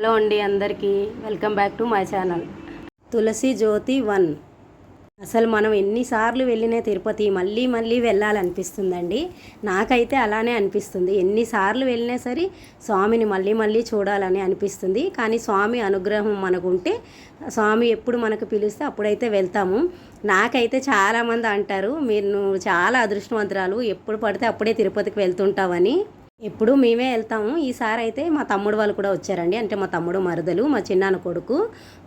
Hello అండి అందరికీ welcome back to my channel. Tulasi Jyothi one. అసలు మనం ఎన్నిసార్లు వెళ్ళినా తిరుపతి మళ్ళీ మళ్ళీ వెళ్ళాలనిపిస్తుందండి. నాకైతే అలానే అనిపిస్తుంది. ఎన్నిసార్లు వెళ్ళినా సరే స్వామిని మళ్ళీ మళ్ళీ చూడాలని అనిపిస్తుంది. కానీ స్వామి అనుగ్రహం మనకు ఉంటే స్వామి ఎప్పుడు మనకు పిలిస్తే అప్పుడైతే వెళ్తాము. నాకైతే చాలామంది అంటారు మీరు నువ్వు చాలా అదృష్టవంతురాలు ఎప్పుడు పడితే అప్పుడే తిరుపతికి వెళ్తుంటావని. ఎప్పుడు మేమే వెళ్తాము. ఈసారి అయితే మా తమ్ముడు వాళ్ళు కూడా వచ్చారండి. అంటే మా తమ్ముడు మరదలు మా చిన్నాన్న కొడుకు.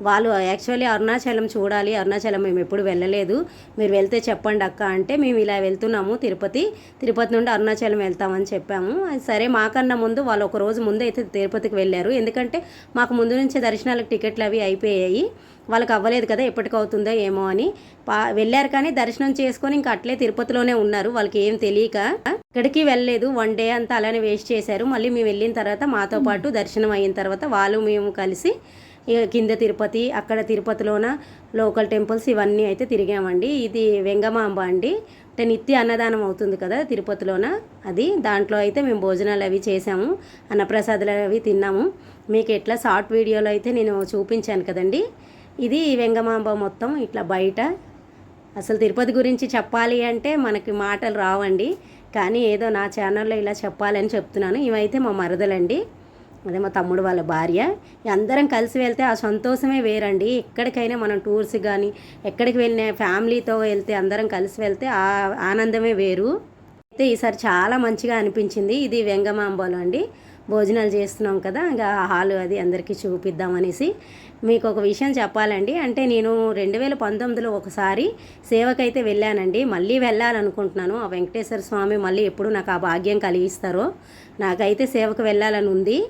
వాళ్ళు యాక్చువల్లీ అరుణాచలం చూడాలి. అరుణాచలం మేము ఎప్పుడు వెళ్ళలేదు. మీరు వెళ్తే చెప్పండి అక్క అంటే మేము ఇలా వెళ్తున్నాము తిరుపతి. తిరుపతి నుండి అరుణాచలం వెళ్తామని చెప్పాము. సరే మాకన్నా ముందు వాళ్ళు ఒక రోజు ముందు అయితే తిరుపతికి వెళ్ళారు. ఎందుకంటే మాకు ముందు నుంచే దర్శనాలకు టికెట్లు అవి అయిపోయాయి. వాళ్ళకి అవ్వలేదు కదా ఎప్పటికవుతుందో ఏమో అని. పా వెళ్ళారు కానీ దర్శనం చేసుకొని ఇంకా అట్లే తిరుపతిలోనే ఉన్నారు. వాళ్ళకి ఏం తెలియక ఇక్కడికి వెళ్ళలేదు. వన్ డే అంతా అలానే వేస్ట్ చేశారు. మళ్ళీ మేము వెళ్ళిన తర్వాత మాతో పాటు దర్శనం అయిన తర్వాత వాళ్ళు మేము కలిసి కింద తిరుపతి అక్కడ తిరుపతిలోన లోకల్ టెంపుల్స్ ఇవన్నీ అయితే తిరిగామండి. ఇది వెంగమాంబ అండి. అంటే నిత్య అన్నదానం అవుతుంది కదా తిరుపతిలోన. అది దాంట్లో అయితే మేము భోజనాలు అవి చేసాము అన్నప్రసాదాలు అవి తిన్నాము. మీకు ఎట్లా షార్ట్ వీడియోలో అయితే నేను చూపించాను కదండి. ఇది వెంగమాంబ మొత్తం ఇట్లా బయట. అసలు తిరుపతి గురించి చెప్పాలి అంటే మనకి మాటలు రావండి. కానీ ఏదో నా ఛానల్లో ఇలా చెప్పాలని చెప్తున్నాను. ఇవైతే మా మరదలండి. అదే మా తమ్ముడు వాళ్ళ భార్య. అందరం కలిసి వెళ్తే ఆ సంతోషమే వేరండి. ఎక్కడికైనా మనం టూర్స్ కానీ ఎక్కడికి వెళ్ళిన ఫ్యామిలీతో వెళ్తే అందరం కలిసి వెళ్తే ఆ ఆనందమే వేరు. అయితే ఈసారి చాలా మంచిగా అనిపించింది. ఇది వెంగమాంబలో అండి. భోజనాలు చేస్తున్నాం కదా ఇంకా హాలు అది అందరికీ చూపిద్దామనేసి మీకు ఒక విషయం చెప్పాలండి. అంటే నేను రెండు వేల పంతొమ్మిదిలో ఒకసారి సేవకైతే వెళ్ళానండి. మళ్ళీ వెళ్ళాలనుకుంటున్నాను. ఆ వెంకటేశ్వర స్వామి మళ్ళీ ఎప్పుడు నాకు ఆ భాగ్యం కలిగిస్తారో నాకైతే సేవకు వెళ్ళాలని ఉంది.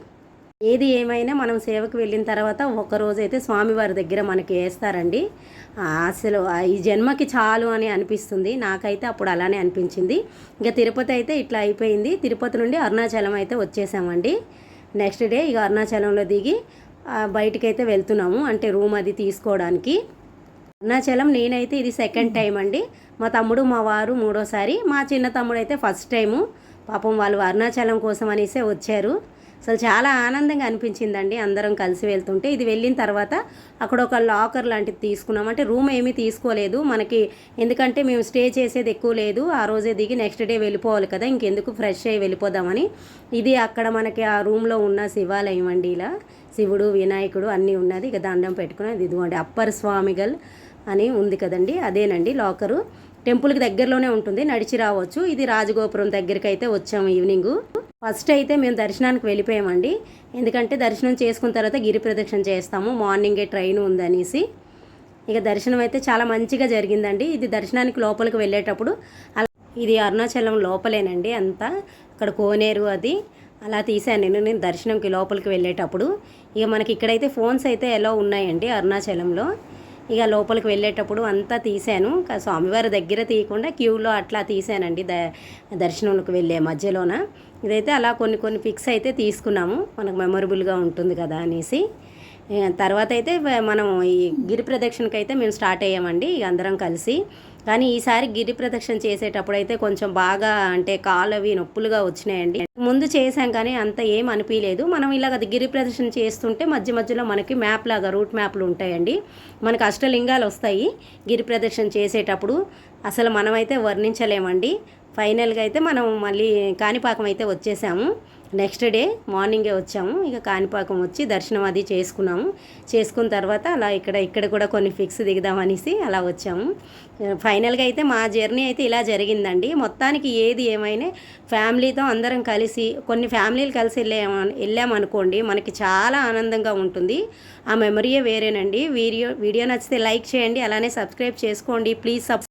ఏది ఏమైనా మనం సేవకు వెళ్ళిన తర్వాత ఒకరోజు అయితే స్వామివారి దగ్గర మనకి వేస్తారండి. అసలు ఈ జన్మకి చాలు అని అనిపిస్తుంది. నాకైతే అప్పుడు అలానే అనిపించింది. ఇంకా తిరుపతి అయితే ఇట్లా అయిపోయింది. తిరుపతి నుండి అరుణాచలం అయితే వచ్చేసామండి. నెక్స్ట్ డే ఇక అరుణాచలంలో దిగి బయటకైతే వెళ్తున్నాము. అంటే రూమ్ అది తీసుకోవడానికి. అరుణాచలం నేనైతే ఇది సెకండ్ టైం అండి. మా తమ్ముడు మా వారు మూడోసారి. మా చిన్న తమ్ముడు అయితే ఫస్ట్ టైము. పాపం వాళ్ళు అరుణాచలం కోసం అనేసి వచ్చారు. అసలు చాలా ఆనందంగా అనిపించిందండి అందరం కలిసి వెళ్తుంటే. ఇది వెళ్ళిన తర్వాత అక్కడ ఒక లాకర్ లాంటిది తీసుకున్నాం. అంటే రూమ్ ఏమీ తీసుకోలేదు మనకి. ఎందుకంటే మేము స్టే చేసేది ఎక్కువ లేదు. ఆ రోజే దిగి నెక్స్ట్ డే వెళ్ళిపోవాలి కదా ఇంకెందుకు ఫ్రెష్ అయ్యి వెళ్ళిపోదామని. ఇది అక్కడ మనకి ఆ రూమ్లో ఉన్న శివాలయం అండి ఇలా. శివుడు వినాయకుడు అన్నీ ఉన్నది. ఇక దండం పెట్టుకున్నది ఇదిగోండి అప్పర్ స్వామిగల్ అని ఉంది కదండి అదేనండి లాకరు. టెంపుల్కి దగ్గరలోనే ఉంటుంది నడిచి రావచ్చు. ఇది రాజగోపురం దగ్గరికి అయితే వచ్చాము ఈవినింగు. ఫస్ట్ అయితే మేము దర్శనానికి వెళ్ళిపోయామండి. ఎందుకంటే దర్శనం చేసుకున్న తర్వాత గిరి ప్రదక్షిణ చేస్తాము. మార్నింగే ట్రైన్ ఉందనేసి. ఇక దర్శనం అయితే చాలా మంచిగా జరిగిందండి. ఇది దర్శనానికి లోపలికి వెళ్ళేటప్పుడు అలా ఇది అరుణాచలం లోపలేనండి అంతా. అక్కడ కోనేరు అది అలా తీసాను నేను. నేను దర్శనంకి లోపలికి వెళ్ళేటప్పుడు. ఇక మనకి ఇక్కడైతే ఫోన్స్ అయితే ఎలా ఉన్నాయండి అరుణాచలంలో. ఇక లోపలికి వెళ్ళేటప్పుడు అంతా తీశాను. స్వామివారి దగ్గర తీయకుండా క్యూలో అట్లా తీశానండి ద దర్శనంలోకి వెళ్ళే మధ్యలోన. ఇదైతే అలా కొన్ని కొన్ని పిక్స్ అయితే తీసుకున్నాము. మనకు మెమొరబుల్గా ఉంటుంది కదా అనేసి. తర్వాత అయితే మనం ఈ గిరి ప్రదక్షిణకైతే మేము స్టార్ట్ అయ్యామండి. ఇక అందరం కలిసి. కానీ ఈసారి గిరి ప్రదక్షిణ చేసేటప్పుడు అయితే కొంచెం బాగా అంటే కాలు అవి నొప్పులుగా వచ్చినాయండి. ముందు చేసాం కానీ అంత ఏం అనిపించలేదు. మనం ఇలాగ గిరి ప్రదక్షిణ చేస్తుంటే మధ్య మధ్యలో మనకి మ్యాప్ లాగా రూట్ మ్యాప్లు ఉంటాయండి. మనకు అష్టలింగాలు వస్తాయి గిరి ప్రదక్షిణ చేసేటప్పుడు. అసలు మనమైతే వర్ణించలేమండి. ఫైనల్గా అయితే మనం మళ్ళీ కాణిపాకం అయితే వచ్చేసాము. నెక్స్ట్ డే మార్నింగే వచ్చాము. ఇక కాణిపాకం వచ్చి దర్శనం అది చేసుకున్నాము. చేసుకున్న తర్వాత అలా ఇక్కడ ఇక్కడ కూడా కొన్ని ఫిక్స్ దిగుదామనేసి అలా వచ్చాము. ఫైనల్గా అయితే మా జర్నీ అయితే ఇలా జరిగిందండి. మొత్తానికి ఏది ఏమైనా ఫ్యామిలీతో అందరం కలిసి కొన్ని ఫ్యామిలీలు కలిసి వెళ్ళాము వెళ్ళామనుకోండి మనకి చాలా ఆనందంగా ఉంటుంది. ఆ మెమరీయే వేరేనండి. వీడియో వీడియో నచ్చితే లైక్ చేయండి అలానే సబ్స్క్రైబ్ చేసుకోండి. Please sub